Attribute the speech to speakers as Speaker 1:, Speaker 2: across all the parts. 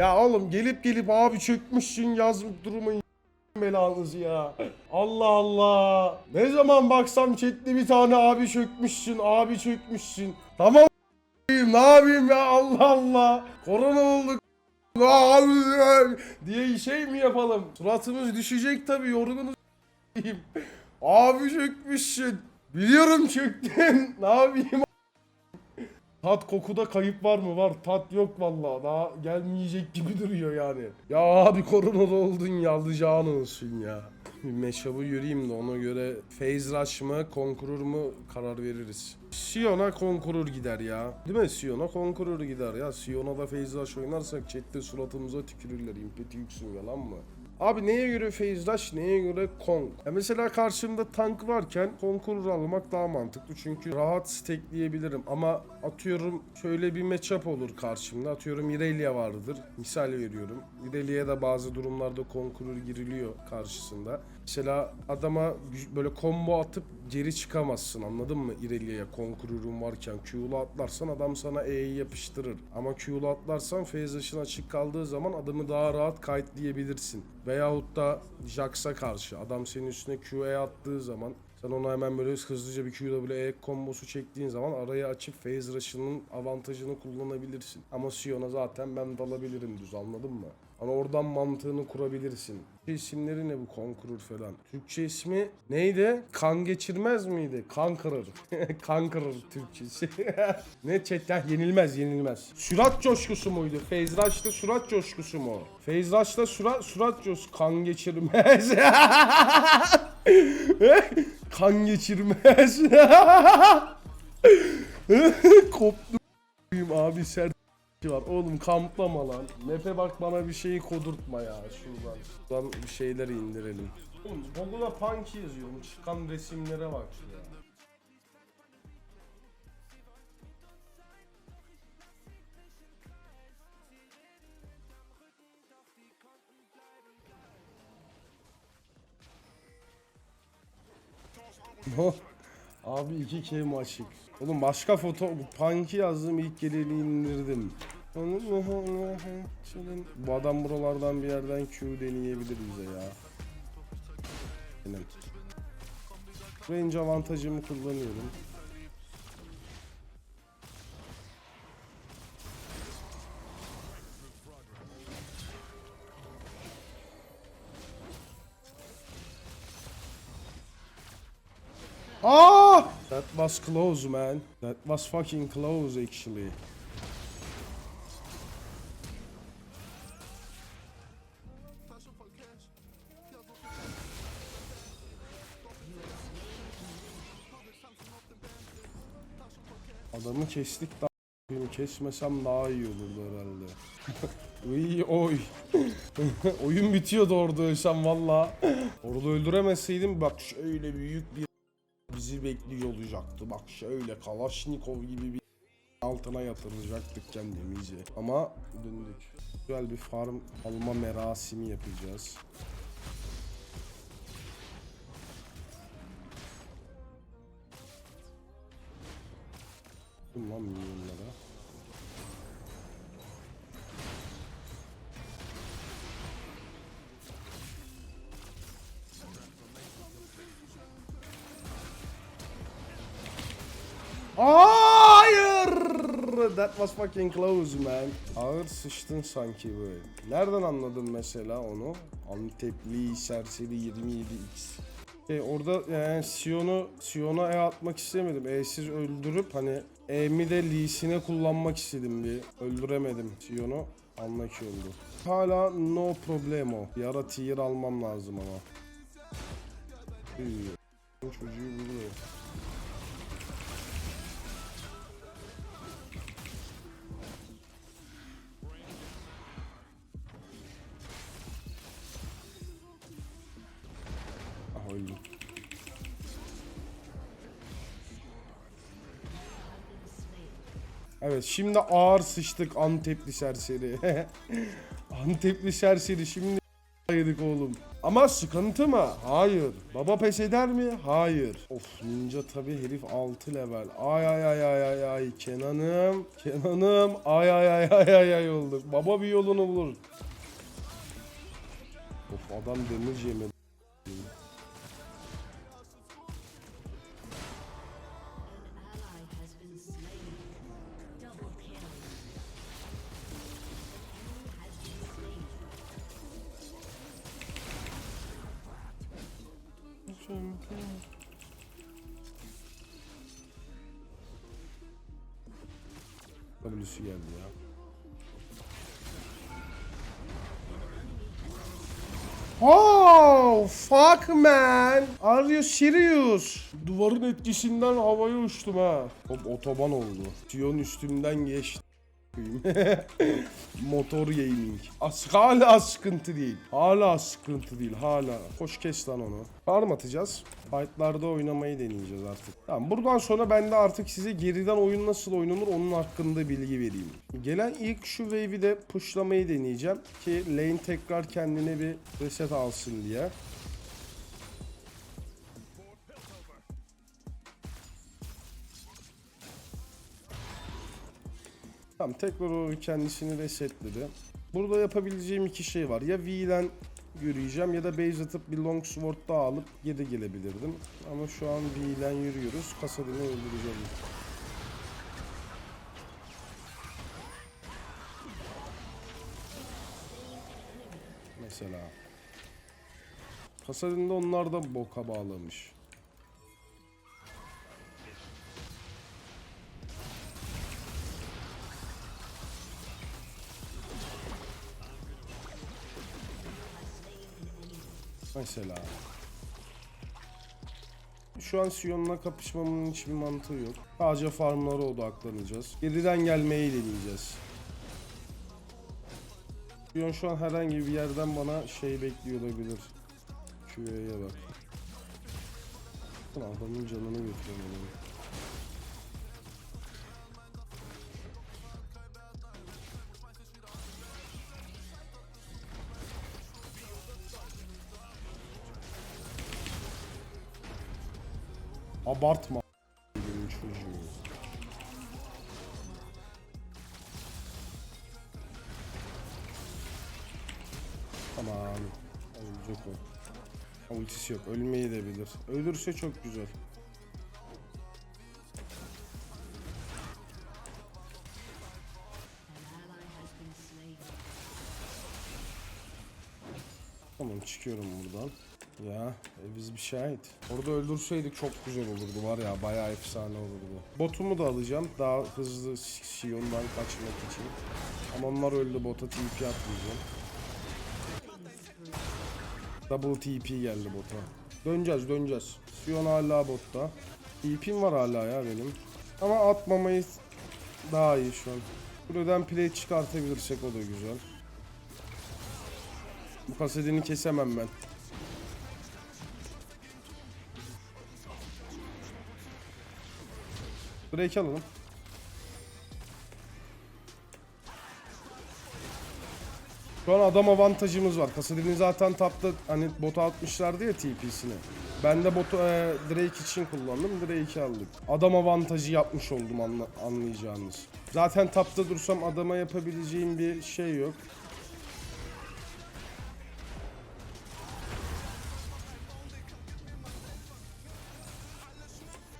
Speaker 1: Ya oğlum gelip gelip abi çökmüşsün yazmış durmayın belanızı ya. Allah Allah. Ne zaman baksam chatte bir tane abi çökmüşsün, abi çökmüşsün. Tamam ne yapayım ya Allah Allah. Korona olduk. Diye şey mi yapalım? Suratımız düşecek tabii yorgunuz. Abi çökmüşsün. Biliyorum çöktün. Ne yapayım? Tat kokuda kayıp var mı? Var. Tat yok vallahi. Daha gelmeyecek gibi duruyor yani. Ya abi koronalı oldun ya. Alacağın olsun ya. Bir meşabı yürüyeyim de ona göre Phase Rush mı, Conqueror mu karar veririz. Sion'a Conqueror gider ya. Değil mi? Sion'a Conqueror gider ya. Sion'a da Phase Rush oynarsak chatte suratımıza tükürürler. İmpeti yüksün yalan mı? Abi neye göre Phase neye göre Kong? Ya mesela karşımda tank varken Conqueror almak daha mantıklı. Çünkü rahat stackleyebilirim. Ama atıyorum şöyle bir matchup olur karşımda. Atıyorum Irelia vardır. Misal veriyorum. Irelia'ya da bazı durumlarda Conqueror giriliyor karşısında. Mesela adama böyle combo atıp geri çıkamazsın anladın mı? Irelia'ya Conqueror'un varken Q'lu atlarsan adam sana E'yi yapıştırır. Ama Q'lu atlarsan phase rush'ın açık kaldığı zaman adamı daha rahat kite'leyebilirsin. Veyahut da Jax'a karşı adam senin üstüne Q'ye attığı zaman sen ona hemen böyle hızlıca bir QW kombosu çektiğin zaman arayı açıp phase rush'ının avantajını kullanabilirsin. Ama Sion'a zaten ben dalabilirim düz anladın mı? Hani oradan mantığını kurabilirsin. İsimleri ne bu Conqueror falan? Türkçe ismi neydi? Kan geçirmez miydi? Kan kırır. kan kırır Türkçesi. ne chatten yenilmez yenilmez. Sürat coşkusu muydu? Feyzraş'ta sürat coşkusu mu? Feyzraş'ta sürat, sürat coşkusu. Kan geçirmez. kan geçirmez. Koptum abi sert var. Oğlum kamplama lan. Mepe bak bana bir şeyi kodurtma ya şuradan. Şuradan bir şeyleri indirelim. Oğlum Google'a punk yazıyorum. Çıkan resimlere bak ya. Abi 2K mi açık? Oğlum başka foto Punk'i yazdım ilk geleni indirdim. Bu adam buralardan bir yerden Q deneyebilir bize ya. Benim. Range avantajımı kullanıyorum. Ah! That was close, man. That was fucking close, actually. Kestik daha kesmesem daha iyi olurdu herhalde. Uy oy. Oyun bitiyordu orada ölsem valla. Orada öldüremeseydim bak şöyle büyük bir bizi bekliyor olacaktı. Bak şöyle Kalaşnikov gibi bir altına yatıracaktık kendimizi. Ama döndük. Güzel bir farm alma merasimi yapacağız. Kim lan milyonlara? Hayır! That was fucking close man. Ağır sıçtın sanki böyle. Nereden anladın mesela onu? Antepli serseri 27x. E, orada yani Sion'u Sion'a E atmak istemedim. E'siz öldürüp hani E'mi de Lee'sine kullanmak istedim bir. Öldüremedim Sion'u. Anlaki oldu. Hala no problemo. Bir ara tier almam lazım ama. Üy, Çocuğu vuruyor. Ah öldüm. Evet şimdi ağır sıçtık Antepli serseri. Antepli serseri şimdi yedik oğlum. Ama sıkıntı mı? Hayır. Baba pes eder mi? Hayır. Of ninja tabi herif 6 level. Ay ay ay ay ay ay. Kenan'ım. Kenan'ım. Ay ay ay ay ay ay olduk. Baba bir yolunu bulur. Of adam damage yemedi. W'si geldi ya. Oh fuck man. Are you serious? Duvarın etkisinden havaya uçtum ha. Hop otoban oldu. Sion üstümden geçti. Motor gaming. As hala sıkıntı değil. Hala sıkıntı değil. Hala. Koş kes lan onu. Farm atacağız. Fight'larda oynamayı deneyeceğiz artık. Tamam buradan sonra ben de artık size geriden oyun nasıl oynanır onun hakkında bilgi vereyim. Gelen ilk şu wave'i de pushlamayı deneyeceğim. Ki lane tekrar kendine bir reset alsın diye. Tamam tekrar o kendisini resetledi. Burada yapabileceğim iki şey var. Ya V'den yürüyeceğim ya da base atıp bir long sword daha alıp geri gelebilirdim. Ama şu an V'den yürüyoruz. Kasadını öldüreceğim. Mesela. Kasadin'de onlar da boka bağlamış. Mesela. Şu an Sion'la kapışmamın hiçbir mantığı yok. Sadece farmlara odaklanacağız. Geriden gelmeyi deneyeceğiz. Sion şu an herhangi bir yerden bana şey bekliyor olabilir. QA'ya bak. Adamın canını götürüyorum. Abartma. Tamam. Ölecek o. Ultisi yok. Ölmeyi de bilir. Ölürse çok güzel. Tamam çıkıyorum buradan. Ya e, biz bir şahit. Orada öldürseydik çok güzel olurdu var ya bayağı efsane olurdu. Botumu da alacağım daha hızlı Sion'dan kaçmak için. Ama onlar öldü bota TP atmayacağım. Double TP geldi bota. Döneceğiz döneceğiz. Sion hala botta. TP'm var hala ya benim. Ama atmamayı daha iyi şu an. Buradan play çıkartabilirsek o da güzel. Bu kasetini kesemem ben. Break alalım. Şu an adam avantajımız var. Kasadin'i zaten tapta hani bota atmışlardı ya TP'sini. Ben de botu e, Drake için kullandım. Drake'i aldık. Adam avantajı yapmış oldum anla, anlayacağınız. Zaten tapta dursam adama yapabileceğim bir şey yok.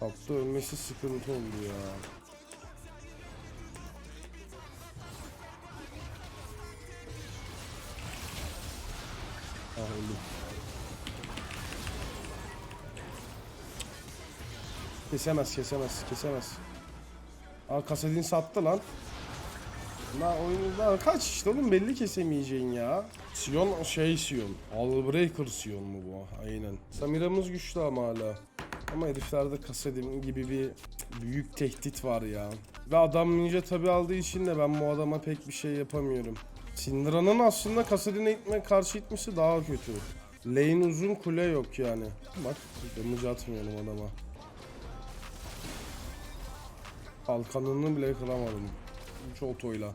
Speaker 1: Tapta ölmesi sıkıntı oldu ya. Ah öldüm. Kesemez kesemez kesemez. Aa Kasadin sattı lan. La oyunuzda kaç işte oğlum belli kesemeyeceğin ya. Sion şey Sion. Allbreaker Sion mu bu? Aynen. Samira'mız güçlü ama hala. Ama heriflerde Kasadin gibi bir büyük tehdit var ya. Ve adam ninja tabi aldığı için de ben bu adama pek bir şey yapamıyorum. Syndra'nın aslında Kasadin'e itme karşı itmesi daha kötü. Lane uzun kule yok yani. Bak damage atmıyorum adama. Kalkanını bile kıramadım. Şu otoyla.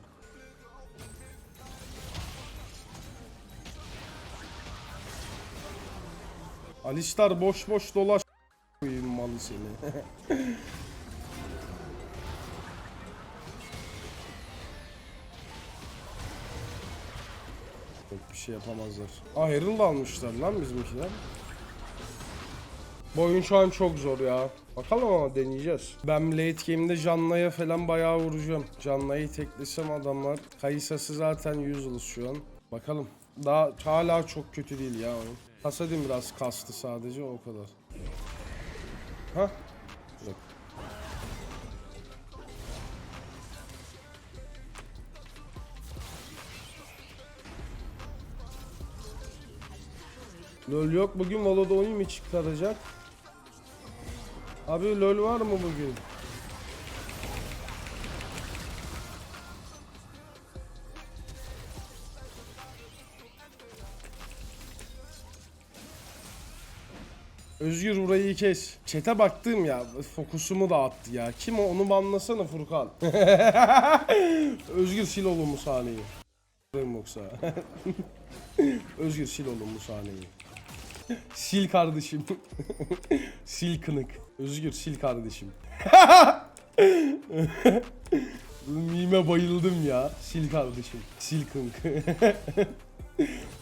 Speaker 1: Alistar boş boş dolaş malı seni. Çok bir şey yapamazlar. Aa Herald almışlar lan bizimkiler. Bu oyun şu an çok zor ya. Bakalım ama deneyeceğiz. Ben late game'de Janna'ya falan bayağı vuracağım. Janna'yı teklesem adamlar. Kayısası zaten useless şu an. Bakalım. Daha hala çok kötü değil ya oyun. Kasadin biraz kastı sadece o kadar. Ha? Yok. LOL yok bugün Valo'da oyun mu çıkaracak? Abi LOL var mı bugün? Özgür burayı kes. Çete baktım ya fokusumu dağıttı ya. Kim o onu banlasana Furkan. Özgür sil oğlum bu sahneyi. Yoksa. Özgür sil oğlum bu sahneyi. Sil kardeşim. sil kınık. Özgür sil kardeşim. Mime bayıldım ya. Sil kardeşim. Sil kınık.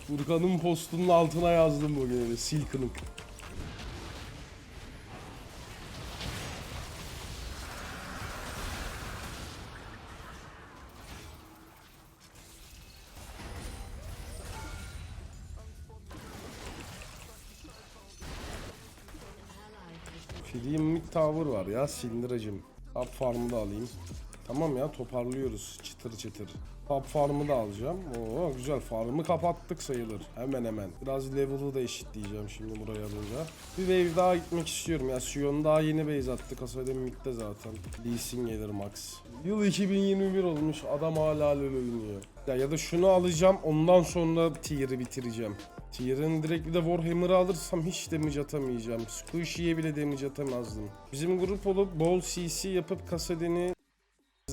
Speaker 1: Furkan'ın postunun altına yazdım bugün. Sil kınık. Mid tower var ya sindiracım. Up farm'ı da alayım. Tamam ya toparlıyoruz çıtır çıtır. Up farm'ı da alacağım. Oo güzel farm'ı kapattık sayılır. Hemen hemen. Biraz level'ı da eşitleyeceğim şimdi buraya alınca. Bir wave daha gitmek istiyorum ya. Sion daha yeni base attı. Kasada midde zaten. Lee gelir max. Yıl 2021 olmuş. Adam hala LoL oynuyor. Ya, ya da şunu alacağım. Ondan sonra tier'ı bitireceğim. Tier'ın direkt bir de Warhammer'ı alırsam hiç damage atamayacağım. Squishy'ye bile damage atamazdım. Bizim grup olup bol CC yapıp Kasadin'i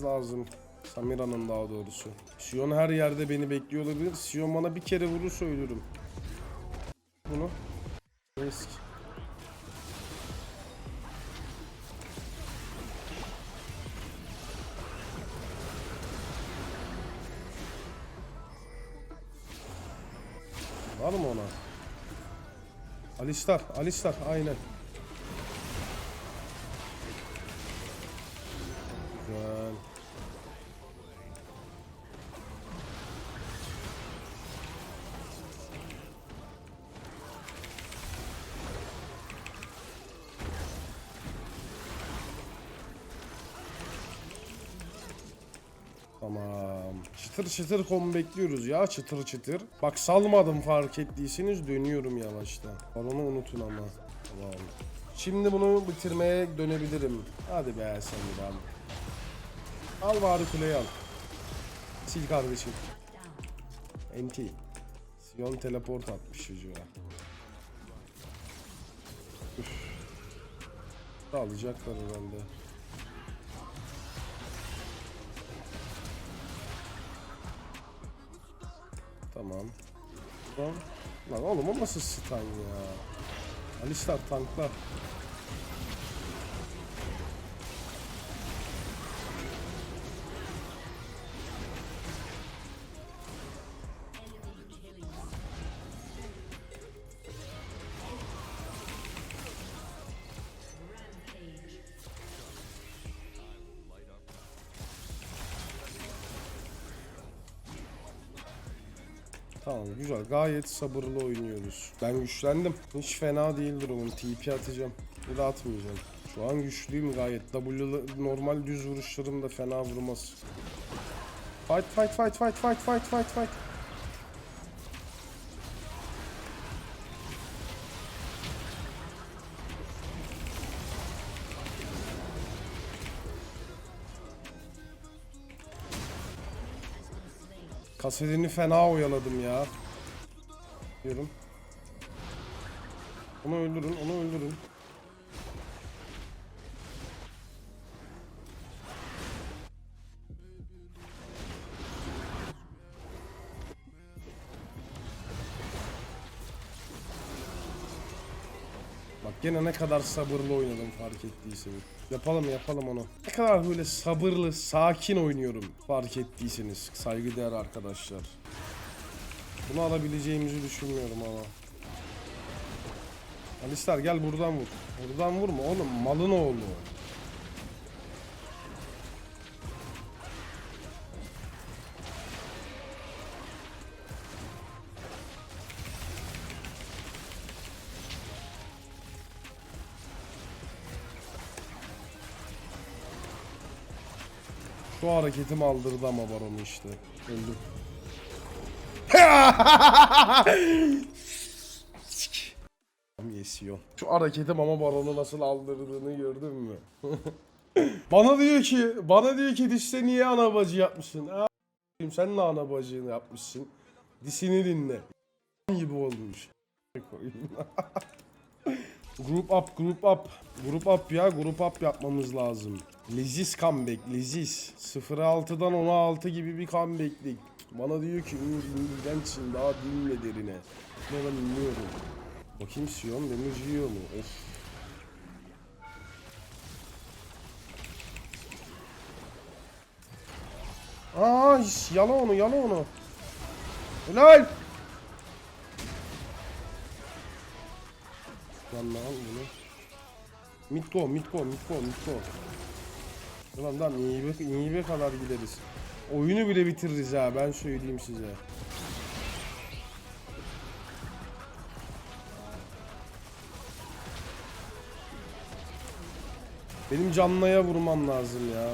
Speaker 1: lazım. Samira'nın daha doğrusu. Sion her yerde beni bekliyor olabilir. Sion bana bir kere vurursa ölürüm. Bunu. Risk. Var mı ona? Alistar, Alistar aynen. Güzel. Çıtır kom bekliyoruz ya çıtır çıtır. Bak salmadım fark ettiyseniz dönüyorum yavaştan. Onu unutun ama. Tamam. Şimdi bunu bitirmeye dönebilirim. Hadi be sen de abi. Al bari kuleyi al. Sil kardeşim. NT. Sion teleport atmış çocuğa. Üf. Alacaklar herhalde. Tamam. Tamam. Lan oğlum o nasıl stun ya? Alistar tankla. Tamam güzel gayet sabırlı oynuyoruz. Ben güçlendim. Hiç fena değil durumum. TP atacağım. Bir de atmayacağım. Şu an güçlüyüm gayet. W normal düz vuruşlarım da fena vurmaz. Fight fight fight fight fight fight fight fight. Kasedini fena oyaladım ya. Diyorum. Onu öldürün, onu öldürün. Gene ne kadar sabırlı oynadım fark ettiyseniz. Yapalım yapalım onu. Ne kadar böyle sabırlı, sakin oynuyorum fark ettiyseniz. Saygıdeğer arkadaşlar. Bunu alabileceğimizi düşünmüyorum ama. Alistar gel buradan vur. Buradan vurma oğlum malın oğlu. Şu hareketimi aldırdı ama baronu işte. Öldüm. Yesiyor. Şu hareketim ama baronu nasıl aldırdığını gördün mü? bana diyor ki, bana diyor ki dişte niye ana bacı yapmışsın? Ha, sen de ana bacını yapmışsın. Dişini dinle. gibi olmuş. Group up, group up. Group up ya, group up yapmamız lazım. Leziz comeback, leziz. 0-6'dan 16 gibi bir comeback'lik. Bana diyor ki Ümür İngilizcensin daha dinle derine. Ne ben dinliyorum. Bakayım Sion demir yiyor mu? Of. Aa, yala onu, yala onu. Helal. Lan lan bunu. Mid go, mid go, Ulan lan iyi be kadar gideriz. Oyunu bile bitiririz ha ben söyleyeyim size. Benim canlaya vurmam lazım ya.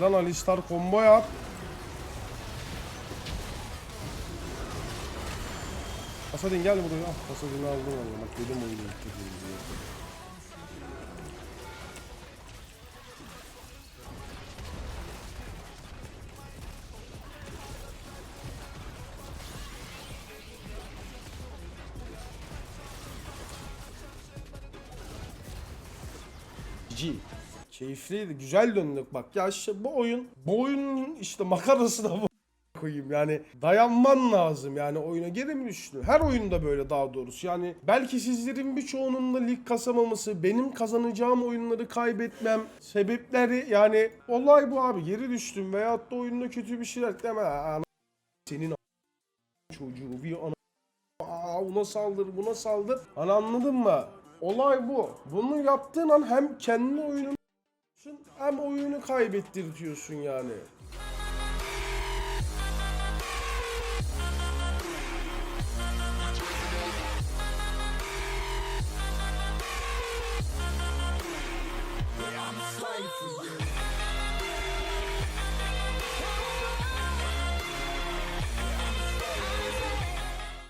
Speaker 1: Lan Alistar combo yap. Pasadin gel buraya. Ah Pasadin'i aldım valla. Bak dedim oyunu. G. Keyifliydi. Güzel döndük bak. Ya işte bu oyun, bu oyunun işte makarası da bu koyayım yani dayanman lazım yani oyuna geri mi düştü? Her oyunda böyle daha doğrusu yani belki sizlerin birçoğunun da lig kasamaması benim kazanacağım oyunları kaybetmem sebepleri yani olay bu abi geri düştüm veyahut da oyunda kötü bir şeyler deme "Ana senin çocuğu bir ana Aa, ona saldır buna saldır hani anladın mı? Olay bu. Bunu yaptığın an hem kendi oyunun hem oyunu kaybettirtiyorsun yani.